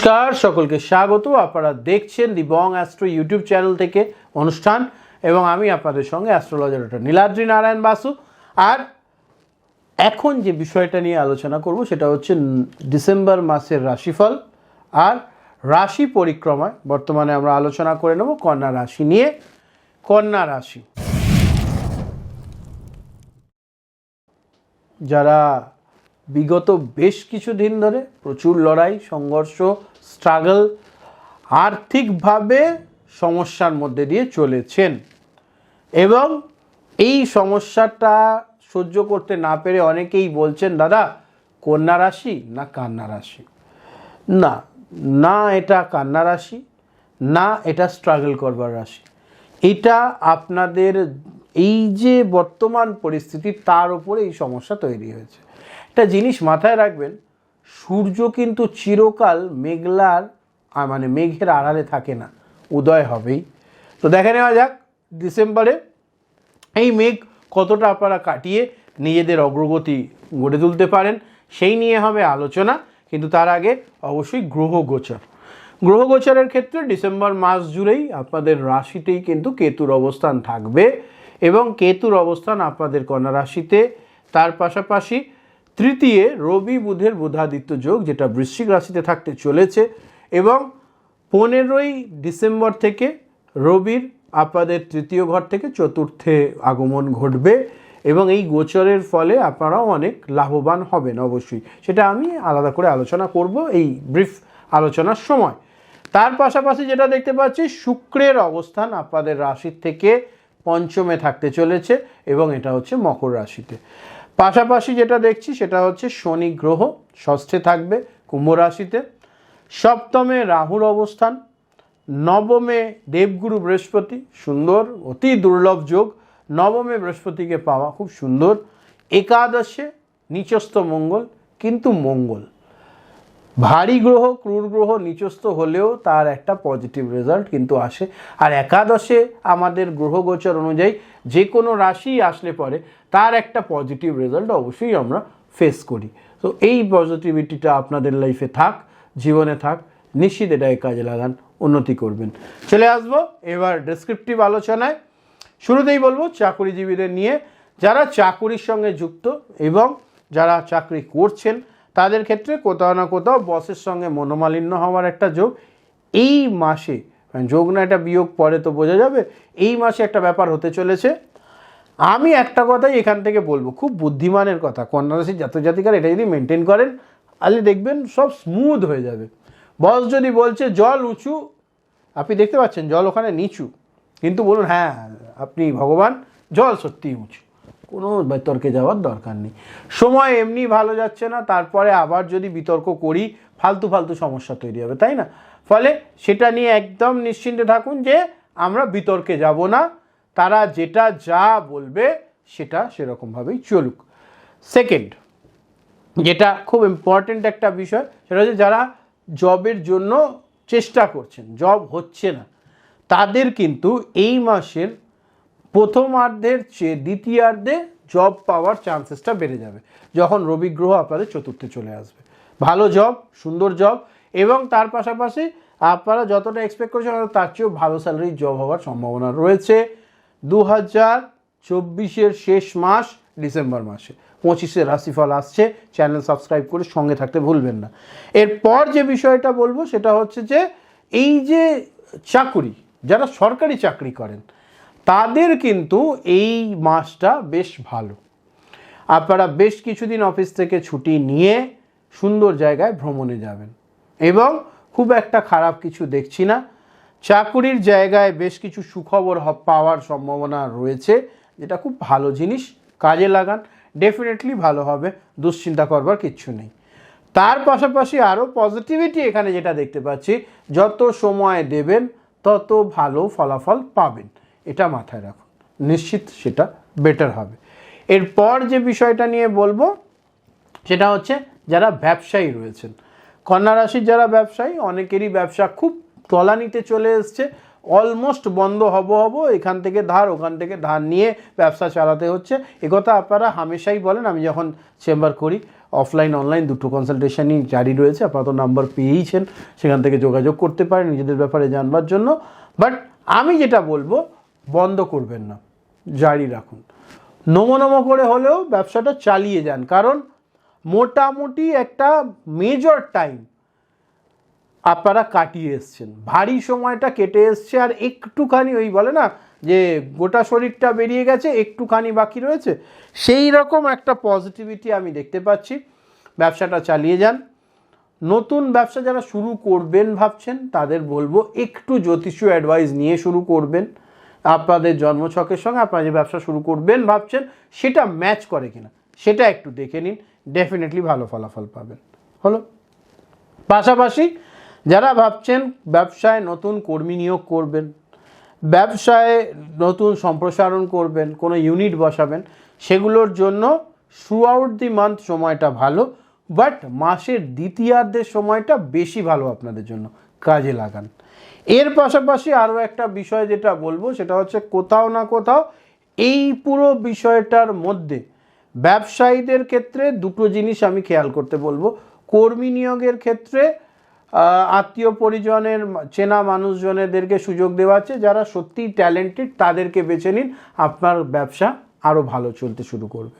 নমস্কার, সকলকে স্বাগত। আপনারা দেখছেন the Bong astro YouTube channel থেকে অনুষ্ঠান এবং আমি আপনাদের সঙ্গে অ্যাস্ট্রোলজার ডক্টর নীলাদ্রি নারায়ণ বাসু। আর এখন যে বিষয়টা নিয়ে আলোচনা করব, সেটা হচ্ছে ডিসেম্বর মাসের রাশিফল আর রাশি পরিক্রমায়। বর্তমানে আমরা আলোচনা করে নেব কন্যা রাশি নিয়ে। কন্যা রাশি। যারা বিগত বেশ কিছু দিন ধরে প্রচুর লড়াই, সংঘর্ষ স্ট্রাগল আর্থিকভাবে সমস্যার মধ্যে দিয়ে চলেছেন। এবং এই সমস্যাটা সহ্য করতে না পেরে অনেকেই বলছেন, দাদা, কন্যা রাশি না কান্না রাশি? না না এটা কান্না রাশি, না এটা স্ট্রাগল করবার রাশি। এটা আপনাদের এই যে বর্তমান পরিস্থিতি, তার উপরে এই সমস্যা তৈরি হয়েছে। একটা জিনিস মাথায় রাখবেন, সূর্য কিন্তু চিরকাল মেঘলার মানে মেঘের আড়ালে থাকে না, উদয় হবেই। তো দেখে নেওয়া যাক ডিসেম্বরে এই মেঘ কতটা আপনারা কাটিয়ে নিজেদের অগ্রগতি গড়ে তুলতে পারেন, সেই নিয়ে হবে আলোচনা, কিন্তু তার আগে অবশ্যই গ্রহ গোচর। গ্রহ গোচরের ক্ষেত্রে ডিসেম্বর মাস জুড়েই আপনাদের রাশিতেই কিন্তু কেতুর অবস্থান থাকবে এবং কেতুর অবস্থান আপনাদের কন্যা রাশিতে, তার পাশাপাশি তৃতীয় রবি বুধের বুধাদিত্য যোগ, যেটা বৃশ্চিক রাশিতে থাকতে চলেছে, এবং পনেরোই ডিসেম্বর থেকে রবির আপনাদের তৃতীয় ঘর থেকে চতুর্থে আগমন ঘটবে, এবং এই গোচরের ফলে আপনারাও অনেক লাভবান হবেন অবশ্যই। সেটা আমি আলাদা করে আলোচনা করব এই ব্রিফ আলোচনার সময়। তার পাশাপাশি যেটা দেখতে পাচ্ছি, শুক্রের অবস্থান আপনাদের রাশির থেকে পঞ্চমে থাকতে চলেছে, এবং এটা হচ্ছে মকর রাশিতে। পাশাপাশি যেটা দেখছি সেটা হচ্ছে শনি গ্রহ, ষষ্ঠে থাকবে কুম্ভ রাশিতে। সপ্তমে রাহুর অবস্থান, নবমে দেবগুরু বৃহস্পতি, সুন্দর, অতি দুর্লভ যোগ। নবমে বৃহস্পতিকে পাওয়া খুব সুন্দর। একাদশে নিচস্থ মঙ্গল, কিন্তু মঙ্গল। ভারী গ্রহ, ক্রূর গ্রহ নিচস্থ হলেও তার একটা পজিটিভ রেজাল্ট কিন্তু আসে। আর একাদশে আমাদের গ্রহগোচর অনুযায়ী যে কোনো রাশি আসলে পরে তার একটা পজিটিভ রেজাল্ট অবশ্যই আমরা ফেস করি। তো এই পজিটিভিটিটা আপনাদের লাইফে থাক, জীবনে থাক, নিশ্চিত এটাই কাজে লাগান, উন্নতি করবেন। চলে আসব এবার ডেসক্রিপটিভ আলোচনায়। শুরুতেই বলব, চাকরিজীবীদের নিয়ে যারা চাকুরির সঙ্গে যুক্ত এবং যারা চাকরি করছেন, তাদের ক্ষেত্রে কোথাও না কোথাও বসের সঙ্গে মনোমালিন্য হওয়ার একটা যোগ। এই মাসে মানে যোগ না, এটা বিয়োগ পরে তো বোঝা যাবে। এই মাসে একটা ব্যাপার হতে চলেছে। আমি একটা কথাই এখান থেকে বলব, খুব বুদ্ধিমানের কথা। কন্যা রাশির জাতক জাতিকার এটা যদি মেনটেন করেন, তাহলে দেখবেন সব স্মুথ হয়ে যাবে। বস যদি বলছে, জল উঁচু, আপনি দেখতে পাচ্ছেন, জল ওখানে নিচু। কিন্তু বলুন হ্যাঁ আপনি ভগবান, জল সত্যিই উঁচু। কোনো বিতর্কে যাওয়ার দরকার নেই। সময় এমনি ভালো যাচ্ছে না, তারপরে আবার যদি বিতর্ক করি, ফালতু ফালতু সমস্যা তৈরি হবে, তাই না? ফলে সেটা নিয়ে একদম নিশ্চিন্তে থাকুন যে আমরা বিতর্কে যাব না, তারা যেটা যা বলবে সেটা সেরকমভাবেই চলুক। সেকেন্ড যেটা খুব ইম্পর্ট্যান্ট একটা বিষয়, সেটা হচ্ছে যারা জবের জন্য চেষ্টা করছেন, জব হচ্ছে না, তাদের কিন্তু এই মাসের প্রথমার্ধের চেয়ে দ্বিতীয়ার্ধে জব পাওয়ার চান্সেসটা বেড়ে যাবে, যখন রবি গ্রহ আপনাদের চতুর্থে চলে আসবে। ভালো জব, সুন্দর জব এবং তার পাশাপাশি আপনারা যতটা এক্সপেক্ট করছেন তার চেয়েও ভালো স্যালারি জব হওয়ার সম্ভাবনা রয়েছে। দু হাজার চব্বিশের শেষ মাস ডিসেম্বর মাসে। পঁচিশে রাশিফল আসছে। চ্যানেল সাবস্ক্রাইব করে সঙ্গে থাকতে ভুলবেন না। এরপর যে বিষয়টা বলব, সেটা হচ্ছে যে এই যে চাকুরি, যারা সরকারি চাকরি করেন, তাদের কিন্তু এই মাসটা বেশ ভালো। আপনারা বেশ কিছুদিন অফিস থেকে ছুটি নিয়ে সুন্দর জায়গায় ভ্রমণে যাবেন। এবং খুব একটা খারাপ কিছু দেখছি না। চাকুরির জায়গায় বেশ কিছু সুখবর পাওয়ার সম্ভাবনা রয়েছে, যেটা খুব ভালো জিনিস, কাজে লাগান ডেফিনেটলি ভালো হবে, দুশ্চিন্তা করবার কিচ্ছু নেই। তার পাশাপাশি আরও পজিটিভিটি এখানে যেটা দেখতে পাচ্ছি, যত সময় দেবেন, তত ভালো ফলাফল পাবেন। এটা মাথায় রাখুন, নিশ্চিত সেটা বেটার হবে। এরপর যে বিষয়টা নিয়ে বলব, সেটা হচ্ছে যারা ব্যবসায়ী রয়েছেন কন্যা রাশির যারা ব্যবসায়ী, অনেকেরই ব্যবসা খুব তলানিতে চলে এসছে। অলমোস্ট বন্ধ হব হব, এখান থেকে ধার, ওখান থেকে ধার নিয়ে ব্যবসা চালাতে হচ্ছে। একথা আপনারা হামেশাই বলেন, আমি যখন চেম্বার করি অফলাইন অনলাইন দুটো কনসালটেশনই জারি রয়েছে। আপাতত নাম্বার পেয়েইছেন, সেখান থেকে যোগাযোগ করতে পারেন নিজেদের ব্যাপারে জানবার জন্য। বাট আমি যেটা বলব, বন্ধ করবেন না, জারি রাখুন। নমো নমো করে হলেও ব্যবসাটা চালিয়ে যান। কারণ মোটামুটি একটা মেজর টাইম আপনারা কাটিয়ে এসছেন। ভারী সময়টা কেটে এসছে আর একটুখানি ওই বলে না যে গোটা শরীরটা বেরিয়ে গেছে, একটুখানি বাকি রয়েছে। সেই রকম একটা পজিটিভিটি আমি দেখতে পাচ্ছি। ব্যবসাটা চালিয়ে যান। নতুন ব্যবসা যারা শুরু করবেন ভাবছেন, তাদের বলব একটু জ্যোতিষীয় অ্যাডভাইস নিয়ে শুরু করবেন। আপনাদের জন্মছকের সঙ্গে আপনারা যে ব্যবসা শুরু করবেন ভাবছেন, সেটা ম্যাচ করে কিনা, সেটা একটু দেখে নিন। ডেফিনেটলি ভালো ফলাফল পাবেন। হলো? পাশাপাশি যারা ভাবছেন ব্যবসায় নতুন কর্মী নিয়োগ করবেন, ব্যবসায় নতুন সম্প্রসারণ করবেন, কোনো ইউনিট বসাবেন, সেগুলোর জন্য থ্রু আউট দি মান্থ সময়টা ভালো বাট মাসের দ্বিতীয়ার্ধের সময়টা বেশি ভালো আপনাদের জন্য কাজে লাগান। এর পাশাপাশি আরও একটা বিষয় যেটা বলব, সেটা হচ্ছে কোথাও না কোথাও এই পুরো বিষয়টার মধ্যে ব্যবসায়ীদের ক্ষেত্রে দুটো জিনিস আমি খেয়াল করতে বলব। কর্মী নিয়োগের ক্ষেত্রে আত্মীয় পরিজনের চেনা মানুষজনেদেরকে সুযোগ দেওয়া আছে, যারা সত্যিই ট্যালেন্টেড তাদেরকে বেছে নিন, আপনার ব্যবসা আরও ভালো চলতে শুরু করবে।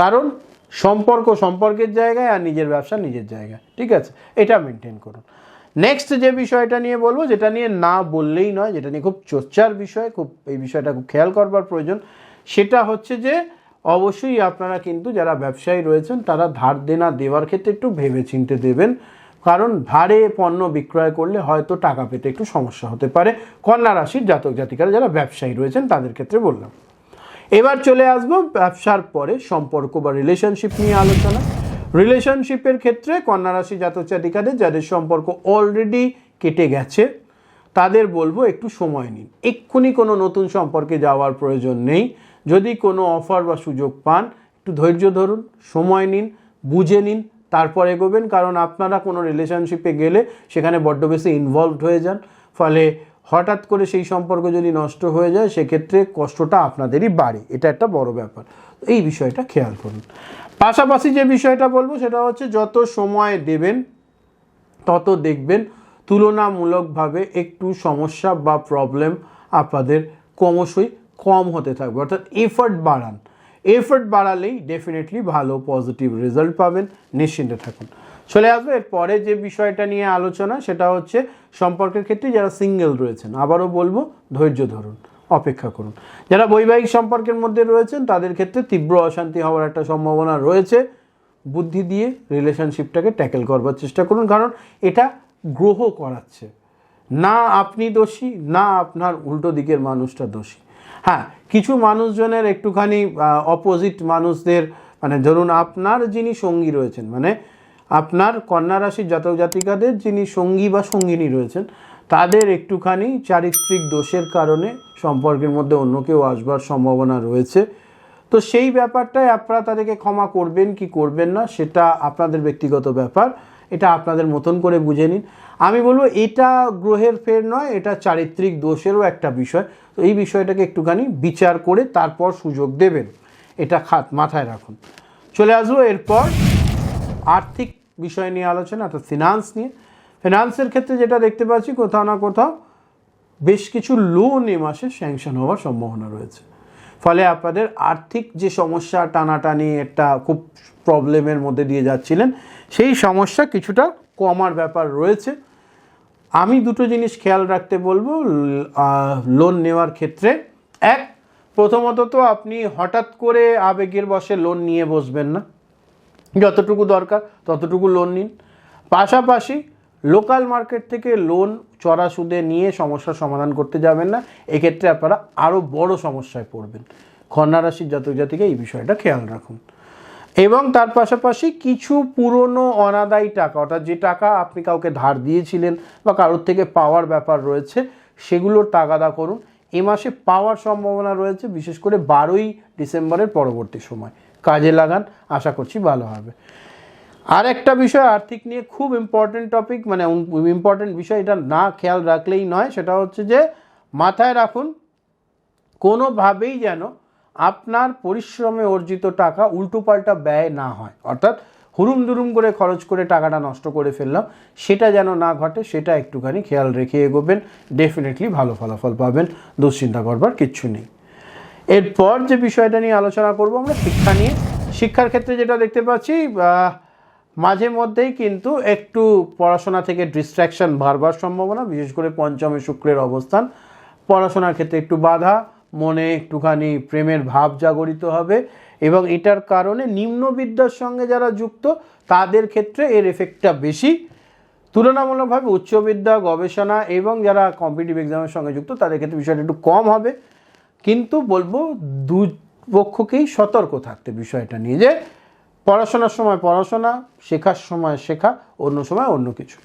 কারণ সম্পর্ক সম্পর্কের জায়গায় আর নিজের ব্যবসা নিজের জায়গায়, ঠিক আছে? এটা মেনটেন করুন। নেক্সট যে বিষয়টা নিয়ে বলব, যেটা নিয়ে না বললেই নয়, যেটা নিয়ে খুব চর্চার বিষয়, খুব, এই বিষয়টা খুব খেয়াল করবার প্রয়োজন, সেটা হচ্ছে যে অবশ্যই আপনারা কিন্তু যারা ব্যবসায়ী রয়েছেন, তারা ধার দেনা দেওয়ার ক্ষেত্রে একটু ভেবে চিনতে দেবেন। কারণ ধারে পণ্য বিক্রয় করলে হয়তো টাকা পেতে একটু সমস্যা হতে পারে। কন্যা রাশির জাতক জাতিকারা যারা ব্যবসায়ী রয়েছেন, তাদের ক্ষেত্রে বললাম। এবার চলে আসব ব্যবসার পরে সম্পর্ক বা রিলেশনশিপ নিয়ে আলোচনা। রিলেশনশিপের ক্ষেত্রে কন্যা রাশি জাতক জাতিকাদের যাদের সম্পর্ক অলরেডি কেটে গেছে, তাদের বলব একটু সময় নিন। এক্ষুনি কোনো নতুন সম্পর্কে যাওয়ার প্রয়োজন নেই। যদি কোনো অফার বা সুযোগ পান, একটু ধৈর্য ধরুন, সময় নিন, বুঝে নিন, তারপর এগোবেন, কারণ আপনারা কোনো রিলেশনশিপে গেলে সেখানে বড্ড বেশি ইনভলভড হয়ে যান। ফলে হঠাৎ করে সেই সম্পর্ক যদি নষ্ট হয়ে যায়, সেক্ষেত্রে কষ্টটা আপনাদেরই বাড়ে। এটা একটা বড় ব্যাপার। এই বিষয়টা খেয়াল করুন। পাশাপাশি যে বিষয়টা বলব, সেটা হচ্ছে যত সময় দেবেন, তত দেখবেন তুলনামূলকভাবে একটু সমস্যা বা প্রবলেম আপনাদের ক্রমশই কম হতে থাকবে। অর্থাৎ এফর্ট বাড়ান। এফর্ট বাড়ালেই ডেফিনেটলি ভালো পজিটিভ রেজাল্ট পাবেন। নিশ্চিন্তে থাকুন। চলে আসবে এর পরে যে বিষয়টা নিয়ে আলোচনা, সেটা হচ্ছে সম্পর্কের ক্ষেত্রে যারা সিঙ্গেল রয়েছেন, আবারও বলব, ধৈর্য ধরুন, অপেক্ষা করুন। যারা বৈবাহিক সম্পর্কের মধ্যে রয়েছেন, তাদের ক্ষেত্রে তীব্র অশান্তি হওয়ার একটা সম্ভাবনা রয়েছে। বুদ্ধি দিয়ে রিলেশনশিপটাকে ট্যাকেল করবার চেষ্টা করুন, কারণ এটা গ্রহ করাচ্ছে। না আপনি দোষী, না আপনার উল্টো দিকের মানুষটা দোষী। হ্যাঁ কিছু মানুষজনের একটুখানি অপোজিট মানুষদের মানে ধরুন আপনার যিনি সঙ্গী রয়েছেন মানে আপনার কন্যা রাশির জাতক জাতিকাদের যিনি সঙ্গী বা সঙ্গিনী রয়েছেন, তাদের একটুখানি চারিত্রিক দোষের কারণে সম্পর্কের মধ্যে অন্য কেউ আসবার সম্ভাবনা রয়েছে। তো সেই ব্যাপারটাই আপনারা তাদেরকে ক্ষমা করবেন কি করবেন না, সেটা আপনাদের ব্যক্তিগত ব্যাপার। এটা আপনাদের মতন করে বুঝে নিন। আমি বলব এটা গ্রহের ফের নয়, এটা চারিত্রিক দোষেরও একটা বিষয়। তো এই বিষয়টাকে একটুখানি বিচার করে তারপর সুযোগ দেবেন। এটা খাত মাথায় রাখুন। চলে আসব এরপর আর্থিক বিষয় নিয়ে আলোচনা অর্থাৎ ফিনান্স নিয়ে। ফিনান্সের ক্ষেত্রে যেটা দেখতে পাচ্ছি, কোথাও না কোথাও বেশ কিছু লোন এ মাসে স্যাংশন হওয়ার সম্ভাবনা রয়েছে। ফলে আপনাদের আর্থিক যে সমস্যা, টানাটানি একটা খুব প্রবলেমের মধ্যে দিয়ে যাচ্ছিলেন। সেই সমস্যা কিছুটা কমার ব্যাপার রয়েছে। আমি দুটো জিনিস খেয়াল রাখতে বলব লোন নেওয়ার ক্ষেত্রে। এক, প্রথমত তো আপনি হঠাৎ করে আবেগের বসে লোন নিয়ে বসবেন না। যতটুকু দরকার ততটুকু লোন নিন। পাশাপাশি লোকাল মার্কেট থেকে লোন চড়া সুদে নিয়ে সমস্যার সমাধান করতে যাবেন না। এক্ষেত্রে আপনারা আরও বড় সমস্যায় পড়বেন। কন্যা রাশির জাতক জাতিকে এই বিষয়টা খেয়াল রাখুন। এবং তার পাশাপাশি কিছু পুরনো অনাদায়ী টাকা, অর্থাৎ যে টাকা আপনি কাউকে ধার দিয়েছিলেন বা কারোর থেকে পাওয়ার ব্যাপার রয়েছে, সেগুলোর তাগাদা করুন। এ মাসে পাওয়ার সম্ভাবনা রয়েছে, বিশেষ করে বারোই ডিসেম্বরের পরবর্তী সময়। কাজে লাগান, আশা করছি ভালো হবে। আর একটা বিষয়, আর্থিক নিয়ে খুব ইম্পর্টেন্ট টপিক মানে ইম্পর্টেন্ট বিষয়, এটা না খেয়াল রাখলেই নয়, সেটা হচ্ছে যে মাথায় রাখুন, কোনোভাবেই যেন আপনার পরিশ্রমে অর্জিত টাকা উল্টোপাল্টা ব্যয় না হয়। অর্থাৎ হুরুম দুরুম করে খরচ করে টাকাটা নষ্ট করে ফেললাম, সেটা যেন না ঘটে, সেটা একটুখানি খেয়াল রেখে এগোবেন, ডেফিনেটলি ভালো ফলাফল পাবেন, দুশ্চিন্তা করবার কিচ্ছু নেই। এরপর যে বিষয়টা নিয়ে আলোচনা করব আমরা, শিক্ষা নিয়ে। শিক্ষার ক্ষেত্রে যেটা দেখতে পাচ্ছি মাঝে মধ্যেই কিন্তু একটু পড়াশোনা থেকে ডিস্ট্র্যাকশন বাড়বার সম্ভাবনা, বিশেষ করে পঞ্চমে শুক্রের অবস্থান। পড়াশোনার ক্ষেত্রে একটু বাধা মনে একটুখানি প্রেমের ভাব জাগরিত হবে এবং এটার কারণে নিম্ন বিদ্যার সঙ্গে যারা যুক্ত, তাদের ক্ষেত্রে এর এফেক্টটা বেশি। তুলনামূলকভাবে উচ্চবিদ্যা, গবেষণা এবং যারা কম্পিটিভ এক্সামের সঙ্গে যুক্ত, তাদের ক্ষেত্রে বিষয়টা একটু কম হবে। কিন্তু বলব দু পক্ষকেই সতর্ক থাকতে বিষয়টা নিয়ে যে পড়াশোনার সময় পড়াশোনা, শেখার সময় শেখা, অন্য সময় অন্য কিছু।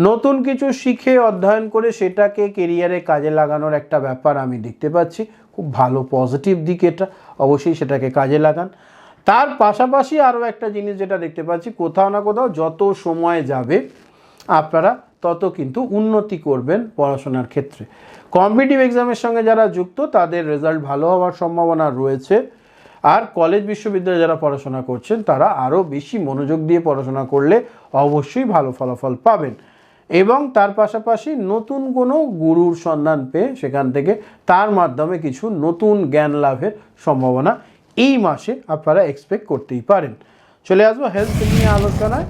নতুন কিছু শিখে অধ্যয়ন করে সেটাকে কেরিয়ারে কাজে লাগানোর একটা ব্যাপার আমি দেখতে পাচ্ছি। খুব ভালো পজিটিভ দিক এটা, অবশ্যই সেটাকে কাজে লাগান। তার পাশাপাশি আরও একটা জিনিস যেটা দেখতে পাচ্ছি, কোথাও না কোথাও যত সময় যাবে, আপনারা তত কিন্তু উন্নতি করবেন পড়াশোনার ক্ষেত্রে। কম্পিটিভ এক্সামের সঙ্গে যারা যুক্ত, তাদের রেজাল্ট ভালো হওয়ার সম্ভাবনা রয়েছে। আর কলেজ বিশ্ববিদ্যালয়ে যারা পড়াশোনা করছেন, তারা আরও বেশি মনোযোগ দিয়ে পড়াশোনা করলে অবশ্যই ভালো ফলাফল পাবেন। এবং তার পাশাপাশি নতুন কোনো গুরুর সন্ধান পেয়ে সেখান থেকে তার মাধ্যমে কিছু নতুন জ্ঞান লাভের সম্ভাবনা এই মাসে আপনারা এক্সপেক্ট করতেই পারেন। চলে আসব হেলথ নিয়ে আলোচনায়।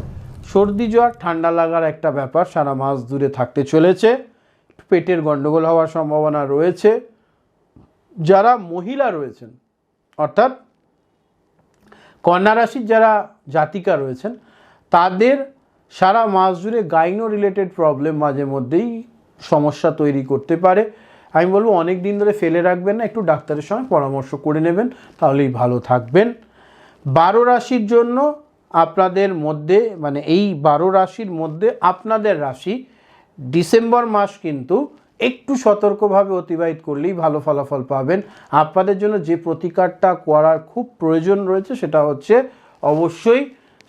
সর্দি জ্বর, ঠান্ডা লাগার একটা ব্যাপার সারা মাস দূরে থাকতে চলেছে। পেটের গণ্ডগোল হওয়ার সম্ভাবনা রয়েছে। যারা মহিলা রয়েছেন, অর্থাৎ কন্যা রাশির যারা জাতিকা রয়েছেন, তাদের সারা মাস জুড়ে গাইনো রিলেটেড প্রবলেম মাঝে মধ্যেই সমস্যা তৈরি করতে পারে। আমি বলব অনেক দিন ধরে ফেলে রাখবেন না, একটু ডাক্তারের সঙ্গে পরামর্শ করে নেবেন, তাহলেই ভালো থাকবেন। বারো রাশির জন্য আপনাদের মধ্যে মানে এই বারো রাশির মধ্যে আপনাদের রাশি ডিসেম্বর মাস কিন্তু একটু সতর্কভাবে অতিবাহিত করলেই ভালো ফলাফল পাবেন। আপনাদের জন্য যে প্রতিকারটা করার খুব প্রয়োজন রয়েছে সেটা হচ্ছে অবশ্যই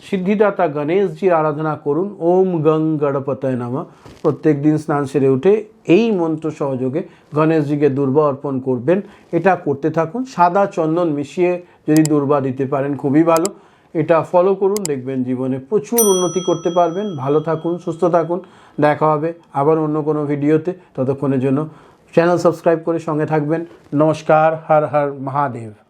সিদ্ধিদাতা গণেশজির আরাধনা করুন। ওম গং গণপতয় নামা। প্রত্যেক দিন স্নান সেরে উঠে এই মন্ত্র সহযোগে গণেশজিকে দুর্বা অর্পণ করবেন। এটা করতে থাকুন। সাদা চন্দন মিশিয়ে যদি দুর্বা দিতে পারেন, খুবই ভালো। এটা ফলো করুন। দেখবেন জীবনে প্রচুর উন্নতি করতে পারবেন। ভালো থাকুন, সুস্থ থাকুন। দেখা হবে আবার অন্য কোনো ভিডিওতে। ততক্ষণের জন্য চ্যানেল সাবস্ক্রাইব করে সঙ্গে থাকবেন। নমস্কার। হর হর মহাদেব।